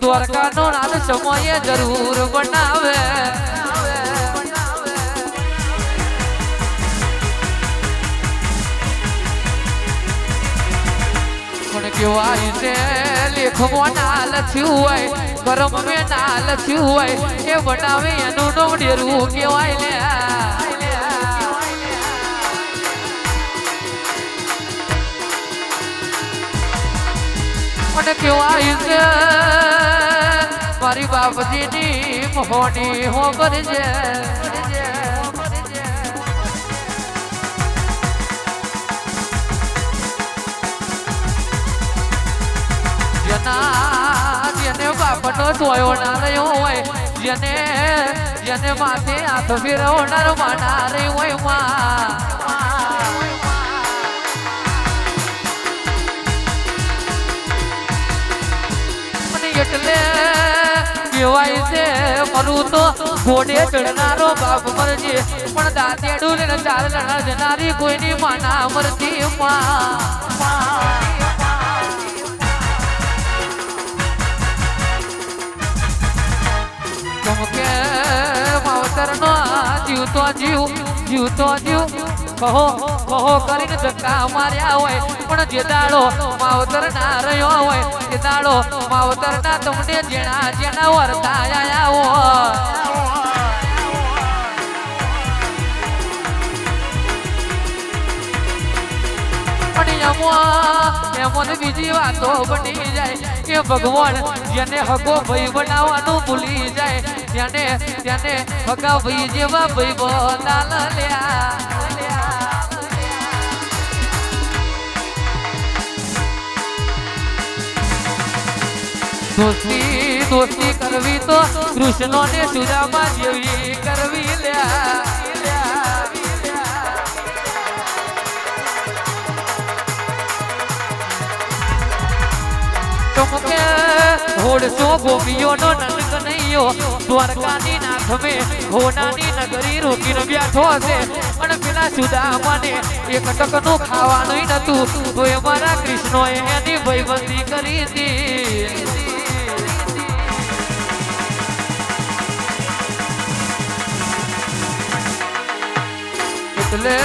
દ્વારકાનો નાદ સમયે જરૂર બનાવે. કેવાય છે? લેખમાં ના લખ્યું હોય કરમ મેં ના લખ્યું હોય, એ બનાવે એનું નોડેરું કેવાય લે મને કેવાય છે મારી બાપજીની મોહની હો કરજે? જેના બાપનો સોયો હોય, જેને જેને માથે હાથ ફેરવનાર માના હોયમાં એટલે કહેવાય છે? મરું તો ઘોડે ચડનારો બાપ મરજે. પણ દાંતેડું ને ચાર લણા જનારી કોઈની માના મરતી માં. માવતરનો જીવતો જીવ જીવતો જીવ. કહો કહો કરીને ધક્કા માર્યા હોય. પણ જે દાડો માવતર ના રહ્યો હોય એ દાડો માવતર ના તમને જેણા જેણા વર્તા આયા હોય. પણ એમાં એમાં બીજી વાતો બની જાય કે ભગવાન જેને હગો ભાઈ બનાવવાનું ભૂલી જાય, તેને તેને હકા ભાઈ જેવા ભાઈ બનાલ લ્યા. દોસ્તી દોસ્તી કરવી તો કૃષ્ણો ને સુદામા જેવી કરવી લ્યા હોડસો ગોપીઓનો નંદ કનૈયો દ્વારકાની નાથ મે હોનાની નગરી રોકીને બેઠો હશે અને પેલા સુદામાને એક ટકનું ખાવાનું નતું, તો એ મારા કૃષ્ણોએ એની ભયબંધી કરી હતી. એટલે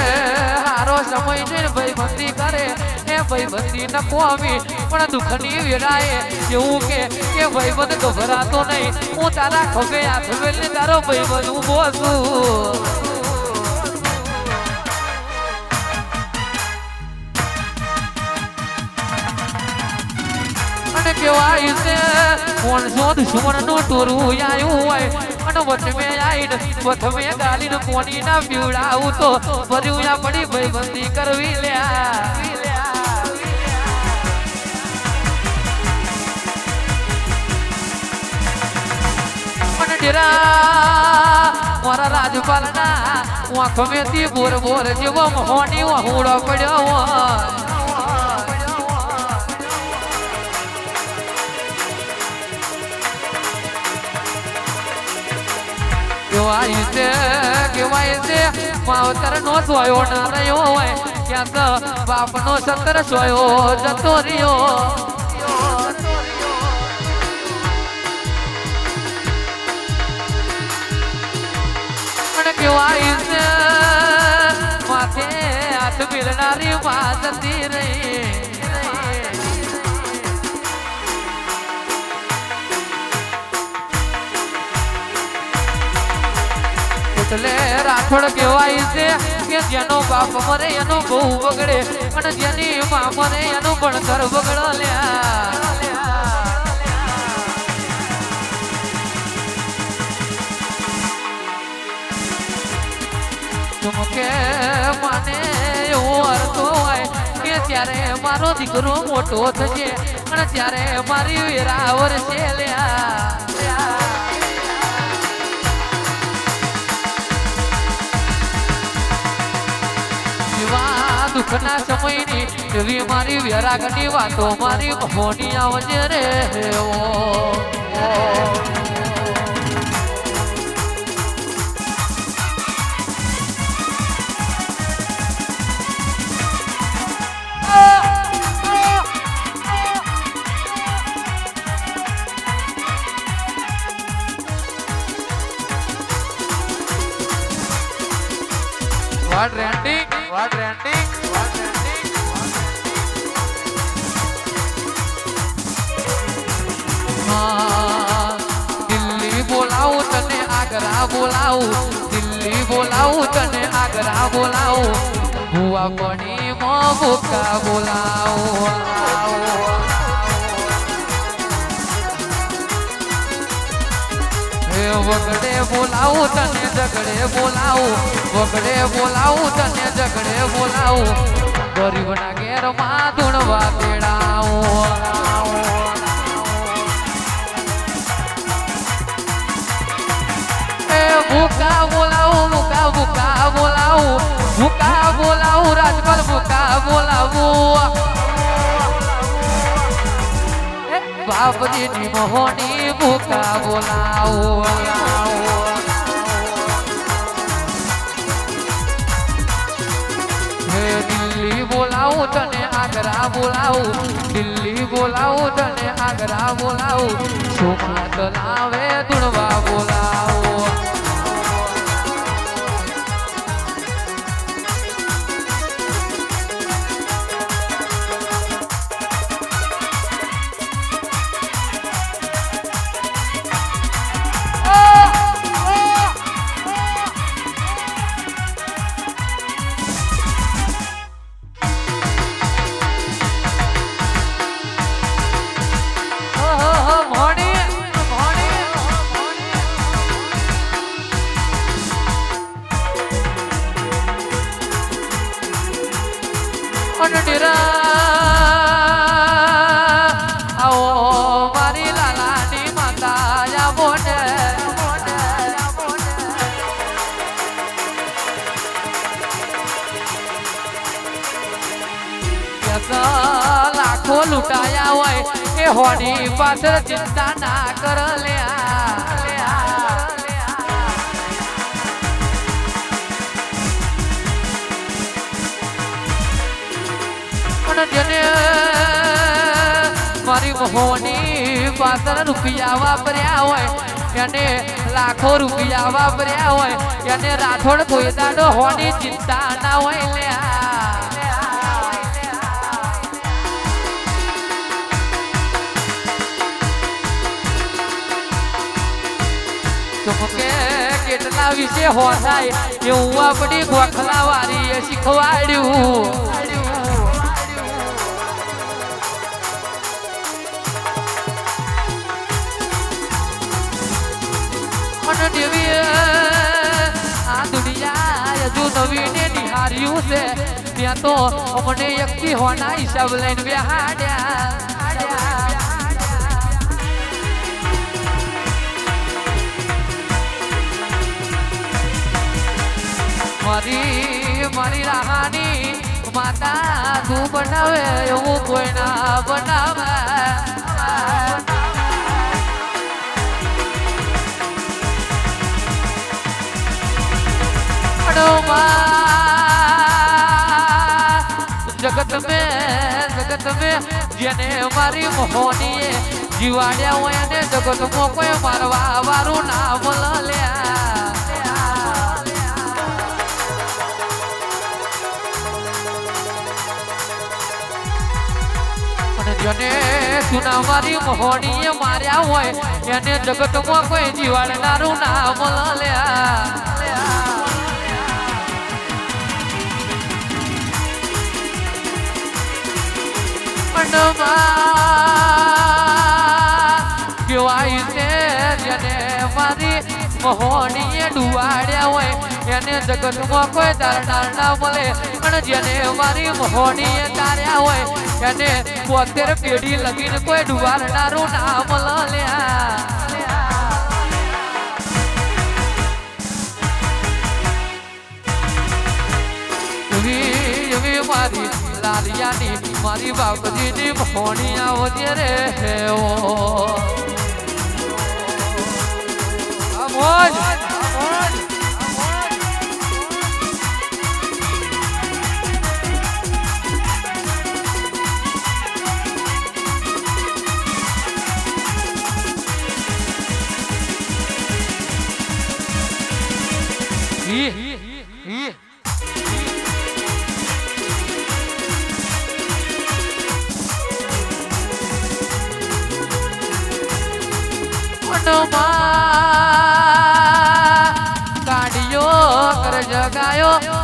હારો સમય ને ભાઈબંધી કરે એ ભાઈબંધી ન કોમી પણ દુઃખની વેળાએ એવું કે કે ભાઈબંધ ગભરાતો નહીં. હું તારા ખભે હાથ મેલને તારો ભાઈબંધ ઊભો છું. કેવાય છે કોણસો દુશ્મનનું ટોરું આવ્યું હોય અને વચમે આવીને વચમે ગાલીન કોની ના પીવડાવું તો ભર્યું આ પડી ભાઈબંધી કરવી લ્યા મારા રાજપાલ ના આંખ મેથી બોર બોર જેવો મોહની હુડો પડ્યો. કેવાય છે કેવાય છે માવતર નો સોયો ન રહ્યો હોય ક્યાં બાપ નો સત્તર સોયો જતો રહ્યો. કેવાય છે માથે હાથ મિલનારી માં જતી રહી એટલે રાઠોડ કહેવાય છે કે જેનો બાપ મરે એનો બહુ બગડે અને જેની મા મરે એનું ભણતર બગડો લ્યા ચમકે મને એવો અર્થ હોય કે ત્યારે મારો દીકરો મોટો થશે અને ત્યારે મારી વેરાવર છે લ્યા. દુઃખના સમયની એવી મારી વેરાગની વાતો મારી મોની આવજે રે ઓ. What, What trending? દિલ્હી બોલાવું, તને આગ્રા બોલાવું. દિલ્હી બોલાવું, તને આગ્રા બોલાવું. ભુવા મો ભૂકા બોલાવું વગડે બોલાવું તને ઝઘડે, બોલાવું. વગડે બોલાવું તને ઝઘડે, બોલાવું. ગરીબના ઘેરમાં ધૂણવા તેડાવું. ભૂકા બોલાવું, ભૂકા ભૂકા બોલાવું. ભૂકા બોલાવું, રાજપાલ, ભૂકા બોલાવું. બાપજીની મોહની ભૂકા બોલાવું હે દિલ્હી બોલાવું તને આગ્રા બોલાવું દિલ્હી બોલાવું તને આગ્રા બોલાવું સુમત લાવે ધૂણવા અનડીરા, આવો મારી લાલાની માતા આવો ને, આવો ને. યસ લાખો લૂંટાયા હોય એ હોની પાછળ મારી મોહની પાસર રૂપિયા વાપર્યા હોય, એને લાખો રૂપિયા વાપર્યા હોય, એને રાઠોડ કોઈ દાડો હોની ચિંતા ના હોય લે કેટલા વિશે હોશાય એવું આપણી ગોખલા વારીએ શીખવાડ્યું. આ દુનિયા હજુ નવીને નિહાર્યું છે. ત્યાં તો અમને એકથી હોના હિસાબ લઈને બેહાડ્યા મારી મારી રાહાની માતા તું બનાવે, એવું કોઈ ના બનાવે. જગત મે, જગત મેં, જેને મારી મોહનીએ જીવાડ્યા હોય અને જગતમાં કોઈ મારવા વારું નામ લ્યા. જને જેને સુના મારી મોહણીએ માર્યા હોય એને જગતમાં કોઈ જીવાડનારું નામ લ્યા. મનમાં કહેવાય છે જેને મારી મોહનીએ ડુવાડ્યા હોય એને જગતમાં કોઈ તારનાર ના મળે પણ જેને મારી મોહનીએ તાર્યા હોય એને પોતેર પેઢી લગીને કોઈ ડુવાડનારું નામ એવી મારી લાલિયાની મારી બાપજીની મોહની આવો રે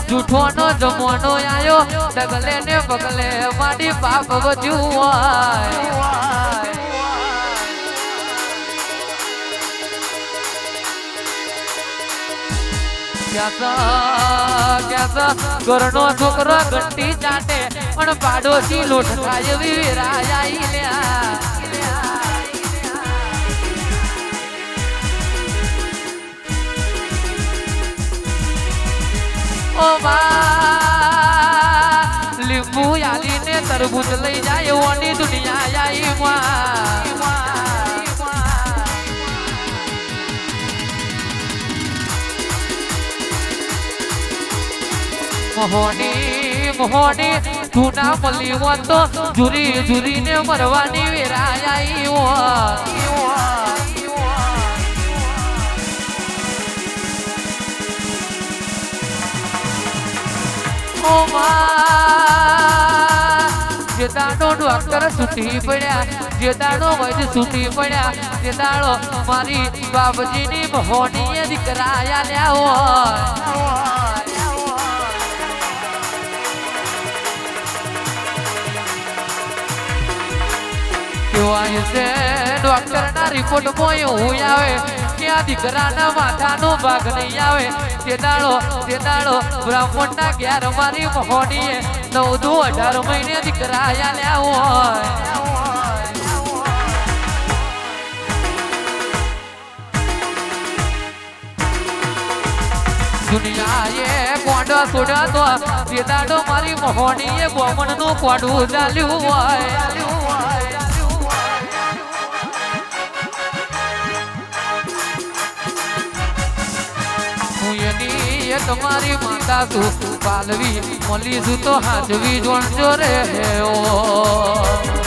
જગાયો જૂઠોનો જમવાનો આયો, ડગલે ને પગલે માડી પાપ વધ્યું ઘરનો છોકરો ઘંટી ચાટે, પણ પાડોશી લોટ ખાય વિરાય લ્યા. લીંબુ આલીને તરબૂચ લઈ જાય ઓની દુનિયા આઈ માં મોહની મોહની તું ના મળી તો જુરી જુરીને મરવાની વેરાય ઓ માં જે દાડો ડોક્ટર છૂટી પડ્યા, જે દાડો વૈદ છૂટી પડ્યા જે દાડો મારી બાપજીની મોહની દીકરા આલ્યા હોય. કહેવાય છે? ડોક્ટરના રિપોર્ટમાં એવું આવે કે આ દીકરાના માથાનો ભાગ નહીં આવે. તે દાડો બ્રાહ્મણ ના ઘેર મારી મોહનીએ નવ દુ અઢાર મહિને દીકરાયા લ્યા હોય. દુનિયાએ કોંડો સુડા તો મારી દાડો મારી બોમણનું કોડું ચાલ્યું હોય. એ તમારી માતા છું પાલવી મળી તો હાજવી જોણજો રે ઓ.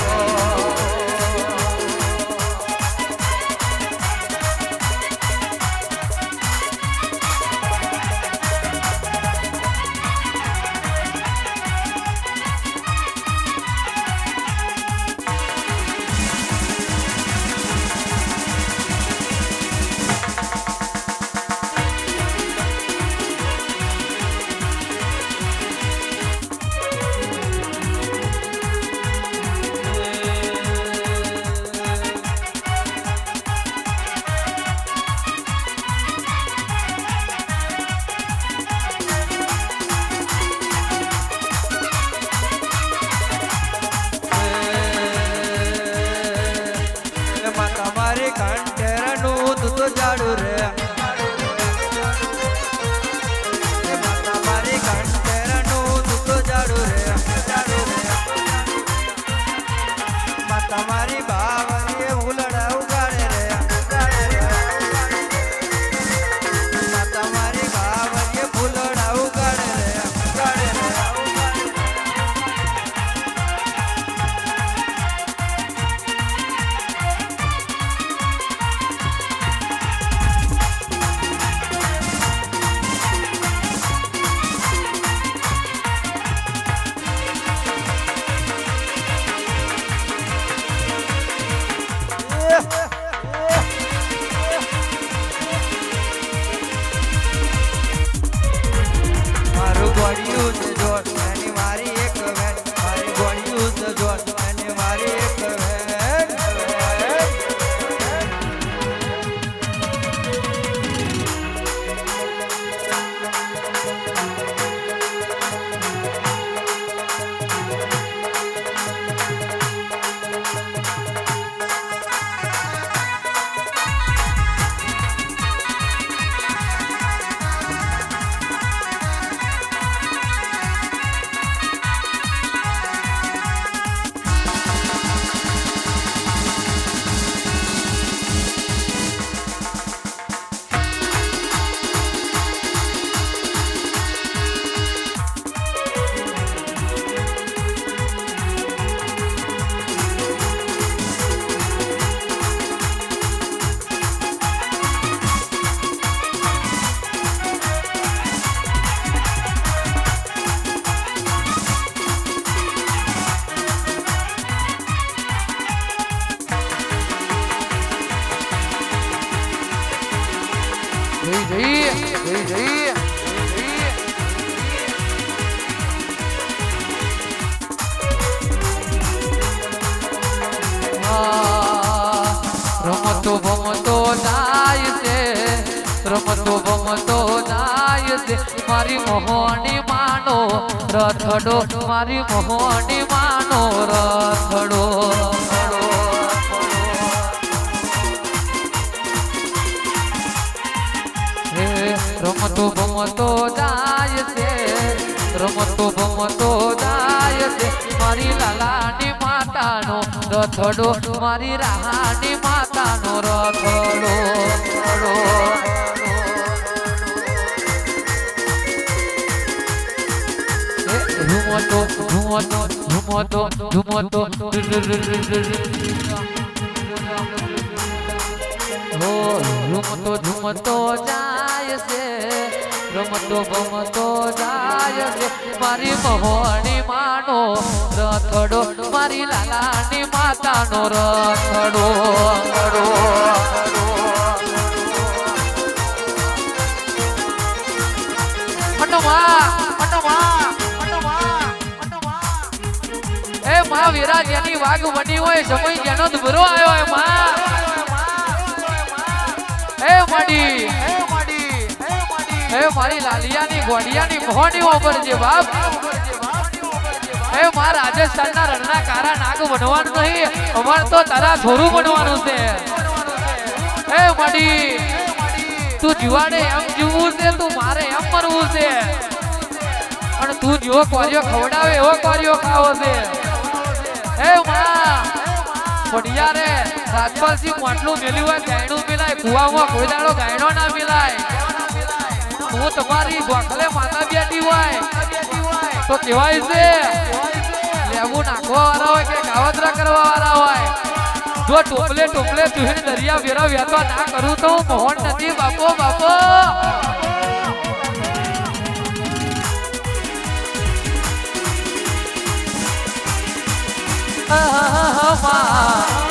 કંઠેરનું દૂધ જાડું રે. રમતો ભમતો જાય છે, રમતો ભમતો જાય છે. મારી મોહની માનો, રથડો, મારી મોહની માનો, રથડો રમતો ભમતો જાય છે, રમતો ભમતો જાય છે મારી લાલાની માતાનો રથડો મારી રાહાની માતાનો રથડો. હે, ઝુમતો ઝુમતો ઝુમતો ઝુમતો ઝુમતો જાય છે રમતો ગમતો જાય મારી મહોણી માનો રથડો મારી લાલાની માતાનો રથડો રથડો, રથડો. મટવા, મટવા, મટવા, મટવા. એ માં વિરાજ એની વાઘ બની હોય સમય જેનો દુબરો આવ્યો હોયમાં હે મડી હે મારી લાલિયાની ગોડિયાની મોહની ઉપર છે બાપ. હે માર રાજસ્થાનના રણના કારા નાગ બનવાનું નહીં, અમાર તો તારા છોરું બનવાનું છે. હે મડી, તું જીવાડે એમ જીવવું છે, તું મારે એમ મરવું છે. પણ તું જેવો કોરિયો ખવડાવે, એવો કોરિયો ખાવો છે. હે મા ફોડિયા રે રાજપાલસિંહ માટલું મેલ્યું હોય, ગાયણું મિલાય, કુવામાં કોઈ દાડો ગાયણો ના મિલાય. હું તમારી ગોખલે માતા બેઠી હોય. તો કહેવાય છે લેવું નાખવા વાળા હોય કે કાવતરા કરવા વાળા હોય. જો ટોપલે ટોપલે તુહીને દરિયા વેરા વેતો ના કરું તો હું મોહન નથી બાપો બાપો. હા હા હા ઈ,